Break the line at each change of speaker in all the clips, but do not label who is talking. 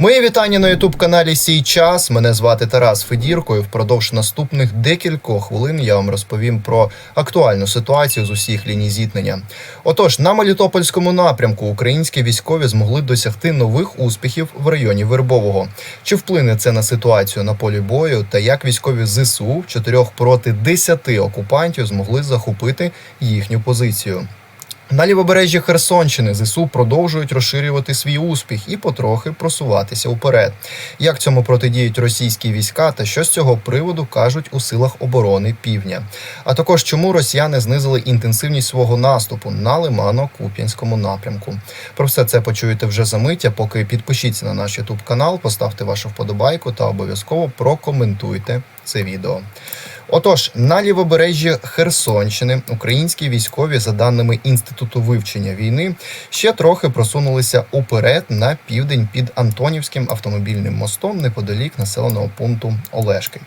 Мої вітання на ютуб каналі Сій час. Мене звати Тарас Федірко. І впродовж наступних декількох хвилин я вам розповім про актуальну ситуацію з усіх ліній зіткнення. Отож, на Мелітопольському напрямку українські військові змогли досягти нових успіхів в районі Вербового. Чи вплине це на ситуацію на полі бою, та як військові ЗСУ чотирьох проти десяти окупантів змогли захопити їхню позицію? На лівобережжі Херсонщини ЗСУ продовжують розширювати свій успіх і потрохи просуватися вперед. Як цьому протидіють російські війська та що з цього приводу кажуть у силах оборони півдня? А також чому росіяни знизили інтенсивність свого наступу на Лимано-Куп'янському напрямку? Про все це почуєте вже за мить, а Поки підпишіться на наш YouTube канал, поставте вашу вподобайку та обов'язково прокоментуйте це відео. Отож, на лівобережжі Херсонщини українські військові, за даними інституту вивчення війни, ще трохи просунулися уперед на південь під Антонівським автомобільним мостом неподалік населеного пункту Олешки.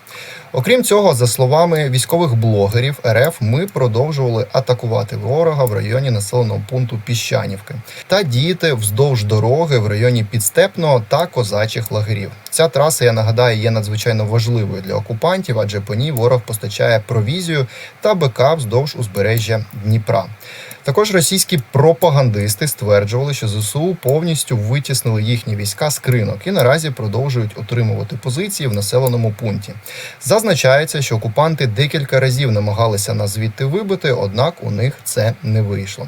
Окрім цього, за словами військових блогерів РФ, ми продовжували атакувати ворога в районі населеного пункту Піщанівки та діяти вздовж дороги в районі Підстепного та козачих лагерів. Ця траса, я нагадаю, є надзвичайно важливою для окупантів, адже по ній ворог постачає провізію та БК вздовж узбережжя Дніпра. Також російські пропагандисти стверджували, що ЗСУ повністю витіснили їхні війська з кринок і наразі продовжують утримувати позиції в населеному пункті. Зазначається, що окупанти декілька разів намагалися нас звідти вибити, однак у них це не вийшло.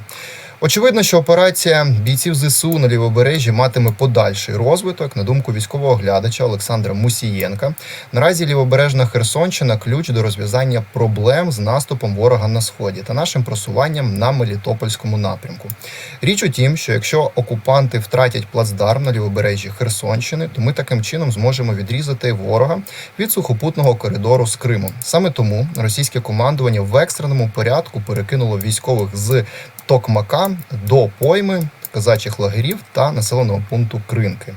Очевидно, що операція бійців ЗСУ на лівобережжі матиме подальший розвиток. На думку військового оглядача Олександра Мусієнка, наразі лівобережна Херсонщина ключ до розв'язання проблем з наступом ворога на сході та нашим просуванням на Мелітопольському напрямку. Річ у тім, що якщо окупанти втратять плацдарм на лівобережжі Херсонщини, то ми таким чином зможемо відрізати ворога від сухопутного коридору з Криму. Саме тому російське командування в екстреному порядку перекинуло військових з Токмака до пойми. Казачих лагерів та населеного пункту Кринки,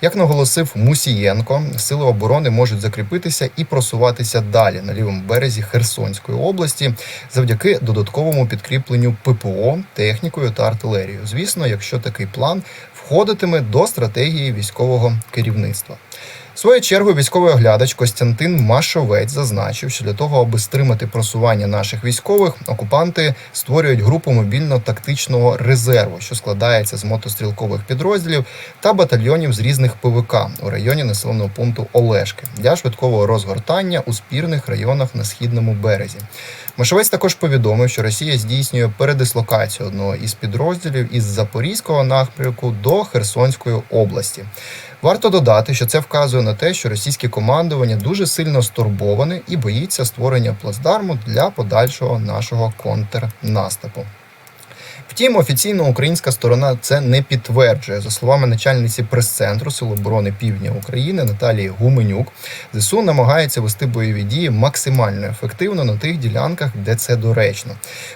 як наголосив Мусієнко, сили оборони можуть закріпитися і просуватися далі на лівому березі Херсонської області завдяки додатковому підкріпленню ППО, технікою та артилерією. Звісно, якщо такий план входитиме до стратегії військового керівництва. Свою чергу військовий оглядач Костянтин Машовець зазначив, що для того, аби стримати просування наших військових, окупанти створюють групу мобільно-тактичного резерву, що складається з мотострілкових підрозділів та батальйонів з різних ПВК у районі населеного пункту Олешки для швидкого розгортання у спірних районах на східному березі. Машовець також повідомив, що Росія здійснює передислокацію одного із підрозділів із Запорізького напрямку до Херсонської області. Варто додати, що це вказує на те, що російське командування дуже сильно стурбоване і боїться створення плацдарму для подальшого нашого контрнаступу. Втім, офіційно українська сторона це не підтверджує. За словами начальниці прес-центру Сил оборони Півдня України Наталії Гуменюк, ЗСУ намагається вести бойові дії максимально ефективно на тих ділянках, де це доречно.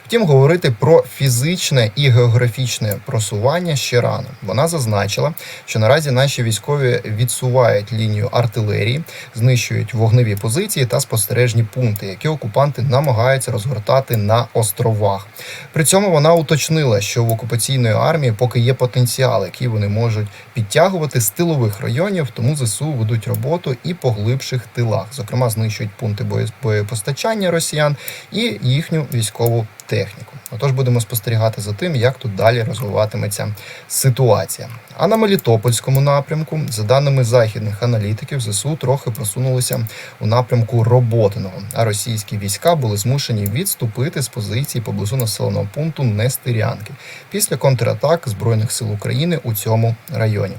Втім, говорити про фізичне і географічне просування ще рано. Вона зазначила, що наразі наші військові відсувають лінію артилерії, знищують вогневі позиції та спостережні пункти, які окупанти намагаються розгортати на островах. При цьому вона уточнила, що в окупаційної армії поки є потенціал, який вони можуть підтягувати з тилових районів, тому ЗСУ ведуть роботу і по глибших тилах, зокрема знищують пункти боє- боєпостачання росіян і їхню військову техніку. Отож будемо спостерігати за тим, як тут далі розвиватиметься ситуація. А на Мелітопольському напрямку, за даними західних аналітиків, ЗСУ трохи просунулися у напрямку Роботиного, а російські війська були змушені відступити з позиції поблизу населеного пункту Нестерянки після контратак збройних сил України у цьому районі.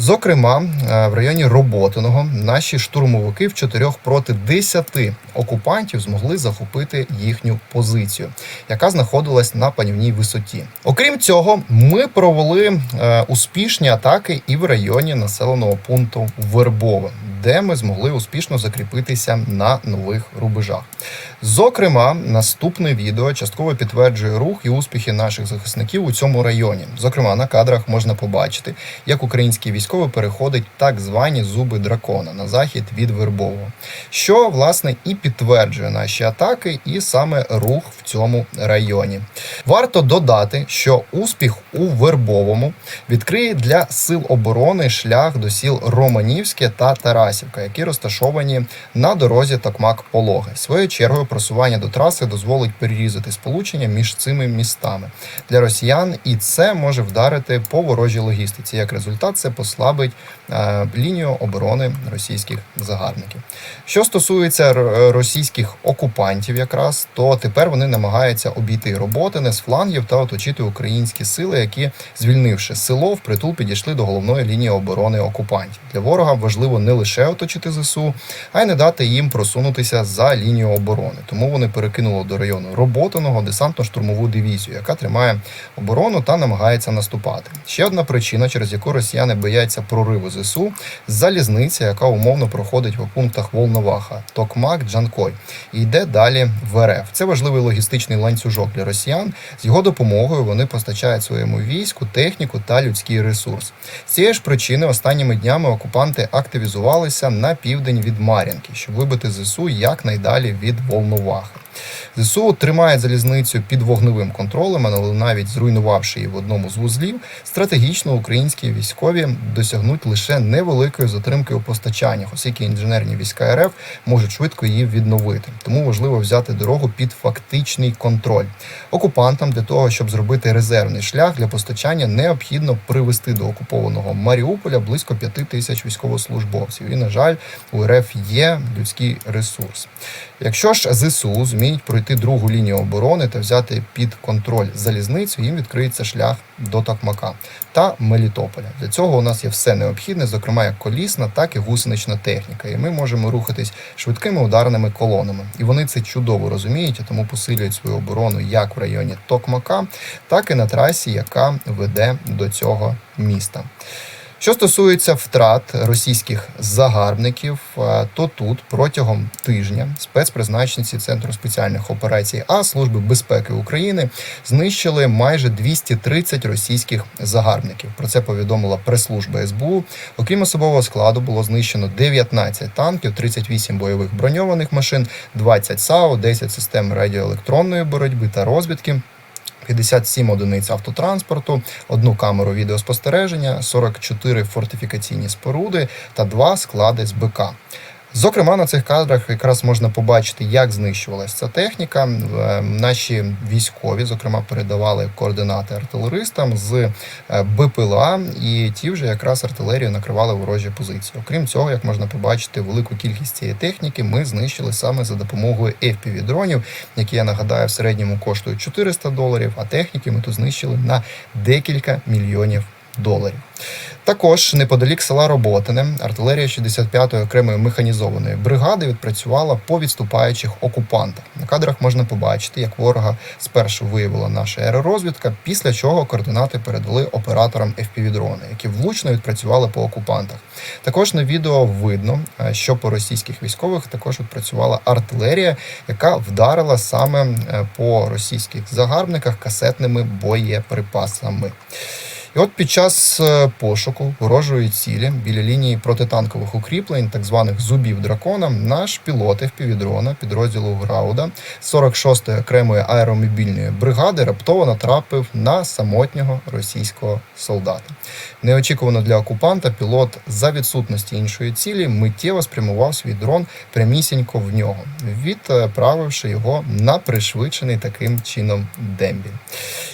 Зокрема, е, в районі Роботиного наші штурмовики в чотирьох проти десяти окупантів змогли захопити їхню позицію, яка знаходилась на панівній висоті. Окрім цього, ми провели е, успішні атаки і в районі населеного пункту Вербове, де ми змогли успішно закріпитися на нових рубежах. Зокрема, наступне відео частково підтверджує рух і успіхи наших захисників у цьому районі. Зокрема, на кадрах можна побачити, як українські військові військовий переходить так звані зуби дракона на захід від Вербового, що власне і підтверджує наші атаки, і саме рух в цьому районі. Варто додати, що успіх у Вербовому відкриє для сил оборони шлях до сіл Романівське та Тарасівка, які розташовані на дорозі Токмак-Пологи. Своєю чергою просування до траси дозволить перерізати сполучення між цими містами для росіян, і це може вдарити по ворожій логістиці. Як результат, це послабить е, лінію оборони російських загарбників. Що стосується російських окупантів, якраз то тепер вони намагаються обійти роботи з флангів та оточити українські сили, які, звільнивши село, впритул підійшли до головної лінії оборони окупантів. Для ворога важливо не лише оточити ЗСУ, а й не дати їм просунутися за лінію оборони. Тому вони перекинули до району роботаного десантно-штурмову дивізію, яка тримає оборону та намагається наступати. Ще одна причина, через яку росіяни бояться прориву ЗСУ, залізниця, яка умовно проходить по пунктах Волноваха, Токмак, Джанкой і йде далі в РФ. Це важливий логістичний ланцюжок для росіян. З його допомогою вони постачають своєму війську техніку та людський ресурс. З цієї ж причини останніми днями окупанти активізувалися на південь від Мар'їнки, щоб вибити ЗСУ якнайдалі від Волновахи. ЗСУ тримає залізницю під вогневим контролем, але навіть зруйнувавши її в одному з вузлів, стратегічно українські військові досягнуть лише невеликої затримки у постачаннях, оскільки інженерні війська РФ можуть швидко її відновити. Тому важливо взяти дорогу під фактичний контроль. Окупантам для того, щоб зробити резервний шлях для постачання, необхідно привести до окупованого Маріуполя близько п'яти тисяч військовослужбовців. І, на жаль, у РФ є людський ресурс. Якщо ж ЗСУ зуміють пройти другу лінію оборони та взяти під контроль залізницю, їм відкриється шлях до Токмака та Мелітополя. Для цього у нас є все необхідне, зокрема як колісна, так і гусенична техніка. І ми можемо рухатись швидкими ударними колонами. І вони це чудово розуміють, і тому посилюють свою оборону як в районі Токмака, так і на трасі, яка веде до цього міста. Що стосується втрат російських загарбників, е, то тут протягом тижня спецпризначенці Центру спеціальних операцій А Служби безпеки України знищили майже 230 російських загарбників. Про це повідомила прес-служба СБУ. Окрім особового складу, було знищено 19 танків, 38 бойових броньованих машин, 20 САУ, 10 систем радіоелектронної боротьби та розвідки. 57 одиниць автотранспорту, одну камеру відеоспостереження, 44 фортифікаційні споруди та два склади з БК. Зокрема, на цих кадрах якраз можна побачити, як знищувалася ця техніка. Е, Наші військові, зокрема, передавали координати артилеристам з е, БПЛА, і ті вже якраз артилерію накривали ворожі позиції. Окрім цього, як можна побачити, велику кількість цієї техніки ми знищили саме за допомогою fpv дронів, які я нагадаю в середньому коштують 400 доларів. А техніки ми тут знищили на декілька мільйонів доларів. Також неподалік села Роботине артилерія 65-ї окремої механізованої бригади відпрацювала по відступаючих окупантах. На кадрах можна побачити, як ворога спершу виявила наша аеророзвідка, після чого координати передали операторам FPV-дрони, які влучно відпрацювали по окупантах. Також на відео видно, е, що по російських військових також відпрацювала артилерія, яка вдарила саме е, по російських загарбниках касетними боєприпасами. І от під час е, пошуку ворожої цілі біля лінії протитанкових укріплень, так званих зубів дракона, наш пілот FPV-дрона підрозділу Грауда 46-ї окремої аеромобільної бригади раптово натрапив на самотнього російського солдата. Неочікувано для окупанта пілот за відсутності іншої цілі миттєво спрямував свій дрон прямісінько в нього, відправивши його на пришвидшений таким чином дембіль.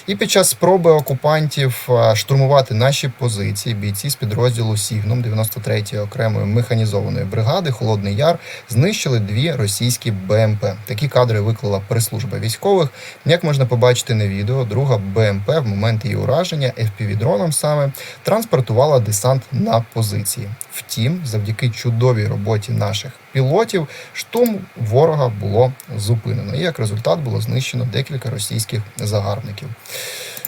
І під час спроби окупантів е, штурмувати наші позиції бійці з підрозділу Сігнум 93-ї окремої механізованої бригади Холодний Яр знищили дві російські БМП. Такі кадри виклала прес-служба військових. Як можна побачити на відео, друга БМП в момент її ураження FPV-дроном саме транспортувала десант на позиції. Втім, завдяки чудовій роботі наших пілотів, штурм ворога було зупинено. І як результат було знищено декілька російських загарбників.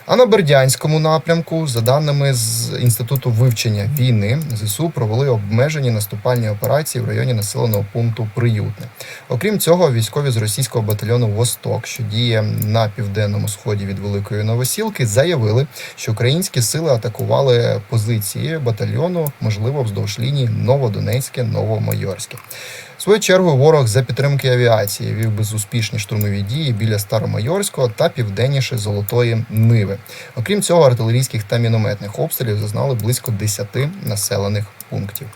А на Бердянському напрямку, за даними з інституту вивчення війни, ЗСУ провели обмежені наступальні операції в районі населеного пункту Приютне. Окрім цього, військові з російського батальйону Восток, що діє на південному сході від Великої Новосілки, заявили, що українські сили атакували позиції батальйону, можливо, вздовж лінії Новодонецьке, Новомайорське. Свою чергу ворог за підтримки авіації вів безуспішні штурмові дії біля Старомайорського та південніше Золотої Ниви. Окрім цього, артилерійських та мінометних обстрілів зазнали близько 10 населених пунктів.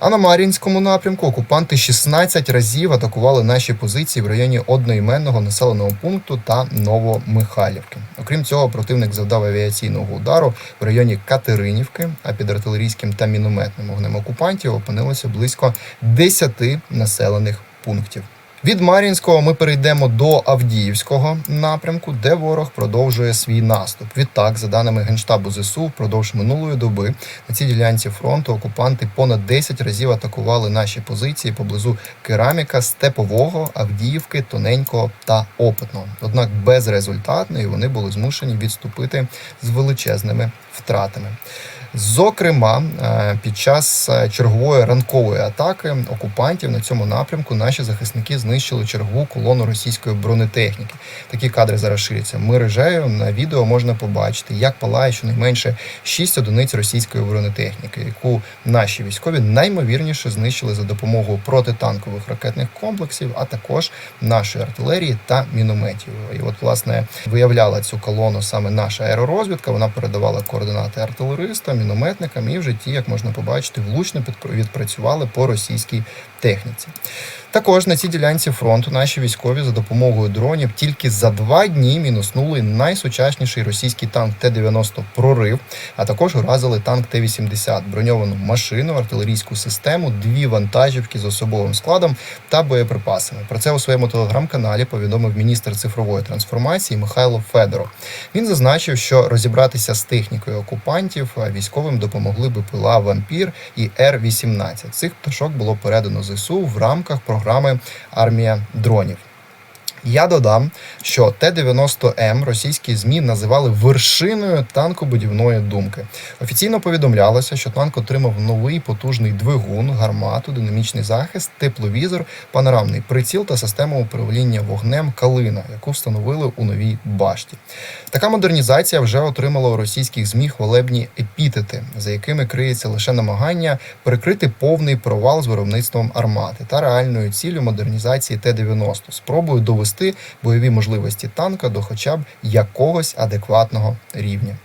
А на Мар'їнському напрямку окупанти 16 разів атакували наші позиції в районі одноіменного населеного пункту та Новомихайлівки. Окрім цього, противник завдав авіаційного удару в районі Катеринівки, а під артилерійським та мінометним вогнем окупантів опинилося близько 10 населених пунктів. Від Мар'їнського ми перейдемо до Авдіївського напрямку, де ворог продовжує свій наступ. Відтак, за даними генштабу ЗСУ, впродовж минулої доби на цій ділянці фронту окупанти понад 10 разів атакували наші позиції поблизу Кераміка, Степового, Авдіївки, Тоненького та Опитного. Однак безрезультатно і вони були змушені відступити з величезними втратами. Зокрема, е, під час е, чергової ранкової атаки окупантів на цьому напрямку наші захисники знищили чергову колону російської бронетехніки. Такі кадри зараз ширяться мережею. На відео можна побачити, як палає щонайменше 6 одиниць російської бронетехніки, яку наші військові наймовірніше знищили за допомогою протитанкових ракетних комплексів, а також нашої артилерії та мінометів. І от власне виявляла цю колону саме наша аеророзвідка. Вона передавала координати артилеристам, мінометникам, і вже ті, як можна побачити, влучно відпрацювали по російській техніці. Також на цій ділянці фронту наші військові за допомогою дронів тільки за два дні мінуснули найсучасніший російський танк Т-90 прорив, а також уразили танк Т-80, броньовану машину, артилерійську систему, дві вантажівки з особовим складом та боєприпасами. Про це у своєму телеграм-каналі повідомив міністр цифрової трансформації Михайло Федоров. Він зазначив, що розібратися з технікою окупантів військовим допомогли БПЛА Вампір і Р-18. Цих пташок було передано ЗСУ в рамках програми Армія дронів. Я додам, що Т-90М російські ЗМІ називали вершиною танкобудівної думки. Офіційно повідомлялося, що танк отримав новий потужний двигун, гармату, динамічний захист, тепловізор, панорамний приціл та систему управління вогнем Калина, яку встановили у новій башті. Така модернізація вже отримала у російських ЗМІ хвалебні епітети, за якими криється лише намагання перекрити повний провал з виробництвом армати та реальною ціллю модернізації Т-90, спробою довести бойові можливості танка до хоча б якогось адекватного рівня.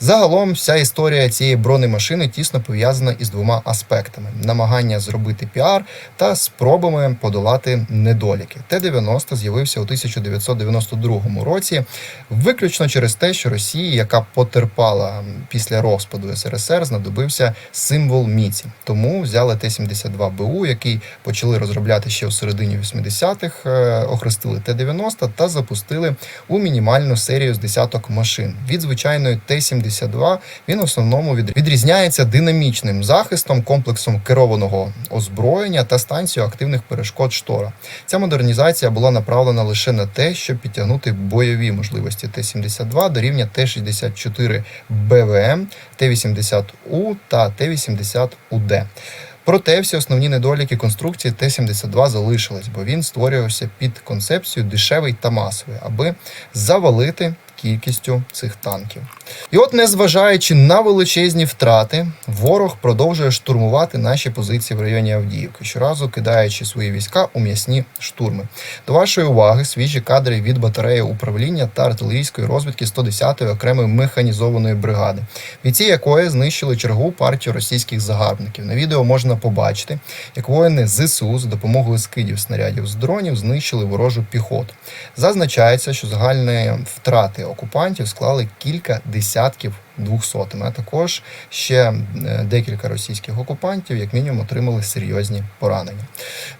Загалом, вся історія цієї бронемашини тісно пов'язана із двома аспектами: намагання зробити піар та спробами подолати недоліки. Т-90 з'явився у 1992 році, виключно через те, що Росії, яка потерпала після розпаду СРСР, знадобився символ міці. Тому взяли Т-72 БУ, який почали розробляти ще у середині 80-х, е, охрестили Т-90 та запустили у мінімальну серію з десяток машин. Від звичайної Т-72 він в основному відрізняється динамічним захистом, комплексом керованого озброєння та станцією активних перешкод штора. Ця модернізація була направлена лише на те, щоб підтягнути бойові можливості Т-72 до рівня Т-64 БВМ, Т-80У та Т-80УД. Проте всі основні недоліки конструкції Т-72 залишились, бо він створювався під концепцію дешевий та масовий, аби завалити кількістю цих танків. І от, незважаючи на величезні втрати, ворог продовжує штурмувати наші позиції в районі Авдіївки, щоразу кидаючи свої війська у м'ясні штурми. До вашої уваги свіжі кадри від батареї управління та артилерійської розвідки 110-ї окремої механізованої бригади, бійці якої знищили чергову партію російських загарбників. На відео можна побачити, як воїни ЗСУ за допомогою скидів снарядів з дронів знищили ворожу піхоту. Зазначається, що загальні втрати окупантів склали кілька десятків 200-ми. А також ще е, декілька російських окупантів, як мінімум, отримали серйозні поранення.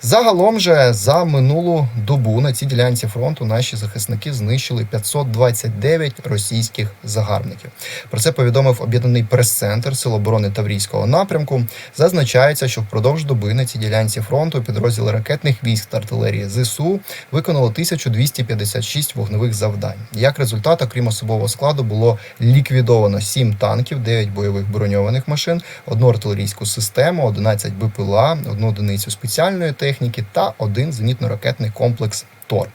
Загалом же за минулу добу на цій ділянці фронту наші захисники знищили 529 російських загарбників. Про це повідомив об'єднаний прес-центр Сил оборони Таврійського напрямку. Зазначається, що впродовж доби на цій ділянці фронту підрозділи ракетних військ та артилерії ЗСУ виконали 1256 вогневих завдань. Як результат, окрім особового складу, було ліквідовано 7 танків, 9 бойових броньованих машин, одну артилерійську систему, 11 БПЛА, одну одиницю спеціальної техніки та один зенітно-ракетний комплекс ТОР.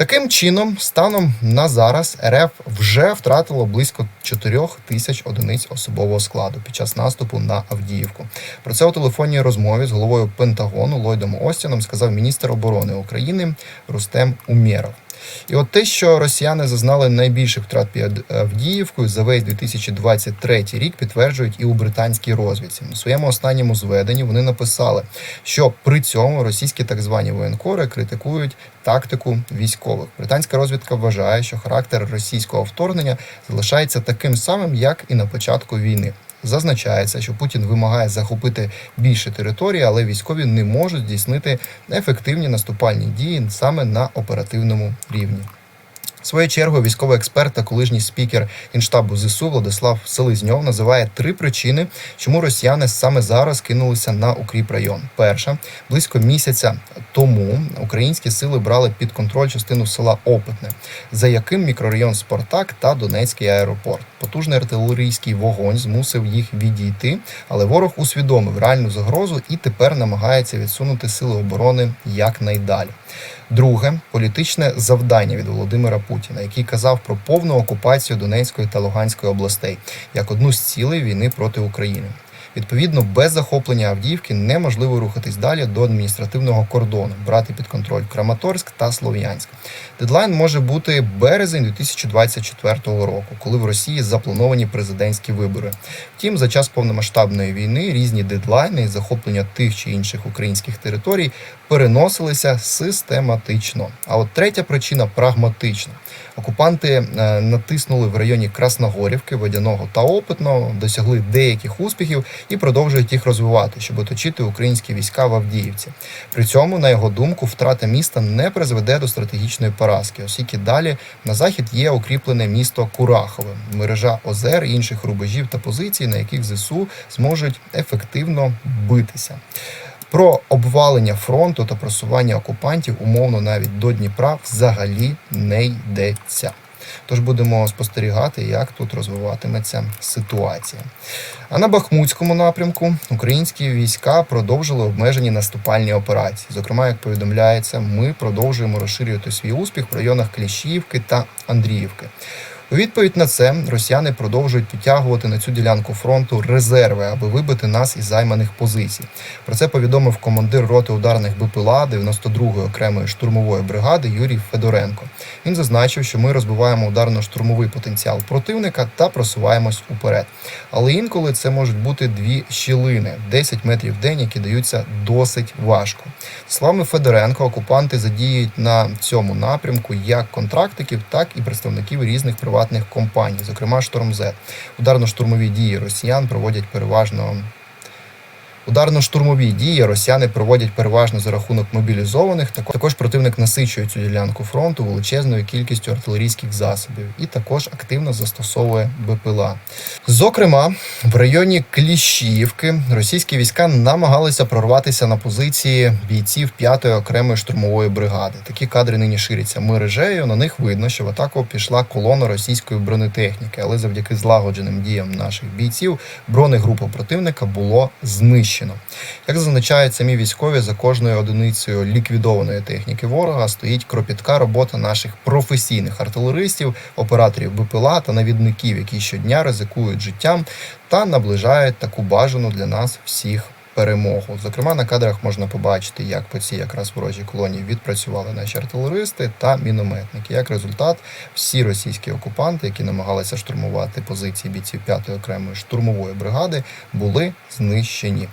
Таким чином, станом на зараз РФ вже втратило близько 4 тисяч одиниць особового складу під час наступу на Авдіївку. Про це у телефонній розмові з головою Пентагону Ллойдом Остіном сказав міністр оборони України Рустем Умєров. І от те, що росіяни зазнали найбільших втрат під Авдіївкою за весь 2023 рік, підтверджують і у британській розвідці. У своєму останньому зведенні вони написали, що при цьому російські так звані воєнкори критикують тактику військових. Британська розвідка вважає, що характер російського вторгнення залишається таким самим, як і на початку війни. Зазначається, що Путін вимагає захопити більше території, але військові не можуть здійснити ефективні наступальні дії саме на оперативному рівні. В свою чергу військовий експерт та колишній спікер інштабу ЗСУ Владислав Селезньов називає три причини, чому росіяни саме зараз кинулися на укріп район. Перша близько місяця тому українські сили брали під контроль частину села Опитне, за яким мікрорайон Спартак та Донецький аеропорт. Потужний артилерійський вогонь змусив їх відійти, але ворог усвідомив реальну загрозу і тепер намагається відсунути сили оборони якнайдалі. Друге політичне завдання від Володимира Путіна, який казав про повну окупацію Донецької та Луганської областей як одну з цілей війни проти України. Відповідно, без захоплення Авдіївки неможливо рухатись далі до адміністративного кордону, брати під контроль Краматорськ та Слов'янськ. Дедлайн може бути березень 2024 року, коли в Росії заплановані президентські вибори. Втім, за час повномасштабної війни різні дедлайни і захоплення тих чи інших українських територій переносилися систематично. А от третя причина прагматична. Окупанти е, натиснули в районі Красногорівки, Водяного та Опитного, досягли деяких успіхів і продовжують їх розвивати, щоб оточити українські війська в Авдіївці. При цьому, на його думку, втрата міста не призведе до стратегічної поразки, оскільки далі на захід є укріплене місто Курахове, мережа озер, інших рубежів та позицій, на яких ЗСУ зможуть ефективно битися. Про обвалення фронту та просування окупантів умовно навіть до Дніпра взагалі не йдеться. Тож будемо спостерігати, як тут розвиватиметься ситуація. А на Бахмутському напрямку українські війська продовжили обмежені наступальні операції. Зокрема, як повідомляється, ми продовжуємо розширювати свій успіх в районах Кліщівки та Андріївки. У відповідь на це росіяни продовжують підтягувати на цю ділянку фронту резерви, аби вибити нас із займаних позицій. Про це повідомив командир роти ударних БПЛА 92-ї окремої штурмової бригади Юрій Федоренко. Він зазначив, що ми розбиваємо ударно-штурмовий потенціал противника та просуваємось уперед. Але інколи це можуть бути дві щілини 10 метрів в день, які даються досить важко. Словами Федоренко, окупанти задіють на цьому напрямку як контрактиків, так і представників різних приватних компаній, зокрема «Штормзет». Ударно-штурмові дії росіян проводять переважно. Ударно-штурмові дії росіяни проводять переважно за рахунок мобілізованих. Тако- Також противник насичує цю ділянку фронту величезною кількістю артилерійських засобів і також активно застосовує БПЛА. Зокрема, в районі Кліщівки російські війська намагалися прорватися на позиції бійців 5-ї окремої штурмової бригади. Такі кадри нині ширяться мережею. На них видно, що в атаку пішла колона російської бронетехніки, але завдяки злагодженим діям наших бійців бронегрупу противника було знищено. Як зазначають самі військові, за кожною одиницею ліквідованої техніки ворога стоїть кропітка робота наших професійних артилеристів, операторів БПЛА та навідників, які щодня ризикують життям та наближають таку бажану для нас всіх перемогу. Зокрема, на кадрах можна побачити, як по цій якраз ворожій колонії відпрацювали наші артилеристи та мінометники. Як результат, всі російські окупанти, які намагалися штурмувати позиції бійців 5-ї окремої штурмової бригади, були знищені.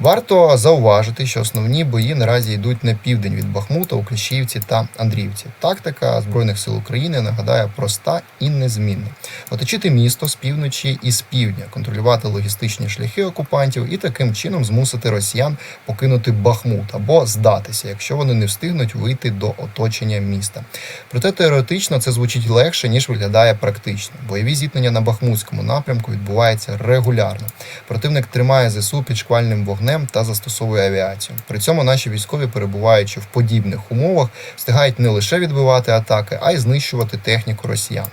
Варто зауважити, що основні бої наразі йдуть на південь від Бахмута у Кліщівці та Андріївці. Тактика збройних сил України нагадає проста і незмінна: оточити місто з півночі і з півдня, контролювати логістичні шляхи окупантів і таким чином змусити росіян покинути Бахмут або здатися, якщо вони не встигнуть вийти до оточення міста. Проте теоретично це звучить легше ніж виглядає практично. Бойові зіткнення на Бахмутському напрямку відбуваються регулярно. Противник тримає ЗСУ під шквальним вогнем та застосовує авіацію. При цьому наші військові, перебуваючи в подібних умовах, встигають не лише відбивати атаки, а й знищувати техніку росіян.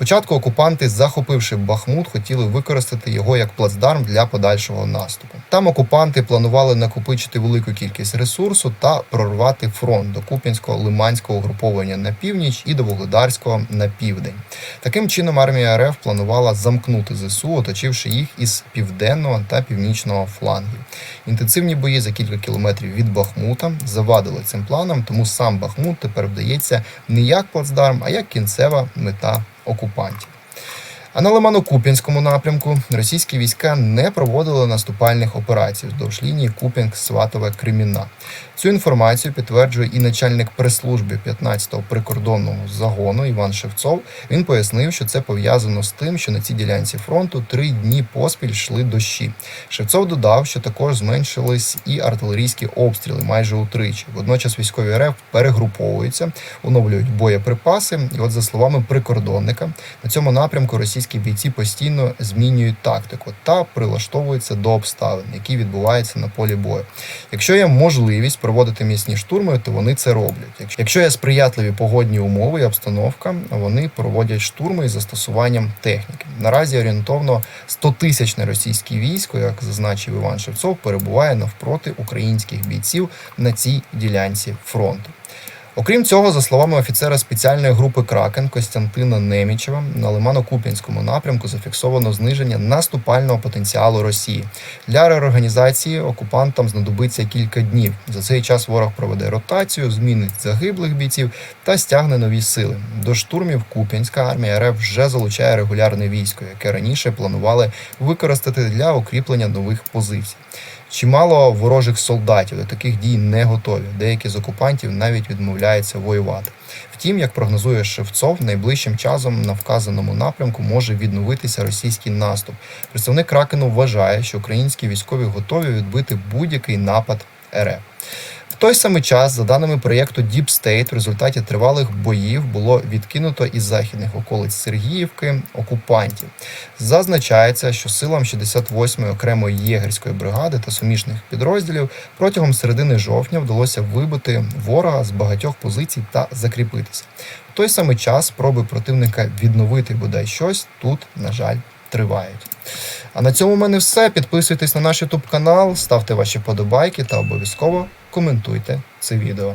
Спочатку окупанти, захопивши Бахмут, хотіли використати його як плацдарм для подальшого наступу. Там окупанти планували накопичити велику кількість ресурсу та прорвати фронт до Куп'янського лиманського угруповання на північ і до Вугледарського на південь. Таким чином, армія РФ планувала замкнути ЗСУ, оточивши їх із південного та північного флангів. Інтенсивні бої за кілька кілометрів від Бахмута завадили цим планам, тому сам Бахмут тепер вдається не як плацдарм, а як кінцева мета окупантів. А на Лимано-Куп'янському напрямку російські війська не проводили наступальних операцій вздовж лінії Куп'янськ-Сватове-Кремінна. Цю інформацію підтверджує і начальник прес-служби 15-го прикордонного загону Іван Шевцов. Він пояснив, що це пов'язано з тим, що на цій ділянці фронту три дні поспіль йшли дощі. Шевцов додав, що також зменшились і артилерійські обстріли майже утричі. Водночас військові РФ перегруповуються, оновлюють боєприпаси. І, от за словами прикордонника, на цьому напрямку російські бійці постійно змінюють тактику та прилаштовуються до обставин, які відбуваються на полі бою. Якщо є можливість проводити місні штурми, то вони це роблять. Якщо є сприятливі погодні умови і обстановка, вони проводять штурми із застосуванням техніки. Наразі орієнтовно 100 тисячне російське військо, як зазначив Іван Шевцов, перебуває навпроти українських бійців на цій ділянці фронту. Окрім цього, за словами офіцера спеціальної групи Кракен Костянтина Немічева, на Лимано-Куп'янському напрямку зафіксовано зниження наступального потенціалу Росії. Для реорганізації окупантам знадобиться кілька днів. За цей час ворог проведе ротацію, змінить загиблих бійців та стягне нові сили. До штурмів Куп'янська армія РФ вже залучає регулярне військо, яке раніше планували використати для укріплення нових позицій. Чимало ворожих солдатів до таких дій не готові. Деякі з окупантів навіть відмовляються воювати. Втім, як прогнозує Шевцов, найближчим часом на вказаному напрямку може відновитися російський наступ. Представник Кракену вважає, що українські військові готові відбити будь-який напад РФ. Той самий час, за даними проєкту Deep State, в результаті тривалих боїв було відкинуто із західних околиць Сергіївки окупантів. Зазначається, що силам 68-ї окремої єгерської бригади та суміжних підрозділів протягом середини жовтня вдалося вибити ворога з багатьох позицій та закріпитися. В той самий час спроби противника відновити бодай щось тут, на жаль, тривають. А на цьому в мене все. Підписуйтесь на наш YouTube канал, ставте ваші подобайки та обов'язково коментуйте це відео.